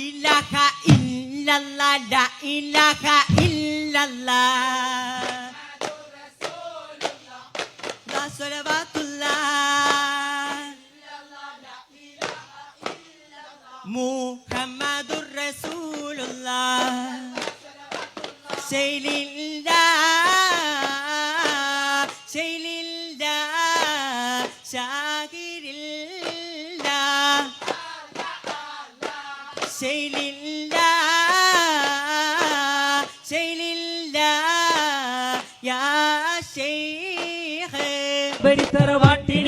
ilaha illallah, la ilaha illallah. Rasulullah. Muhammadur Rasulullah. Say lillah, say lillah, shakirillah. ശൈലില്ല ശൈലില്ല yeah Sheikh ബരിത്തറവാട്ടിനിന്ന്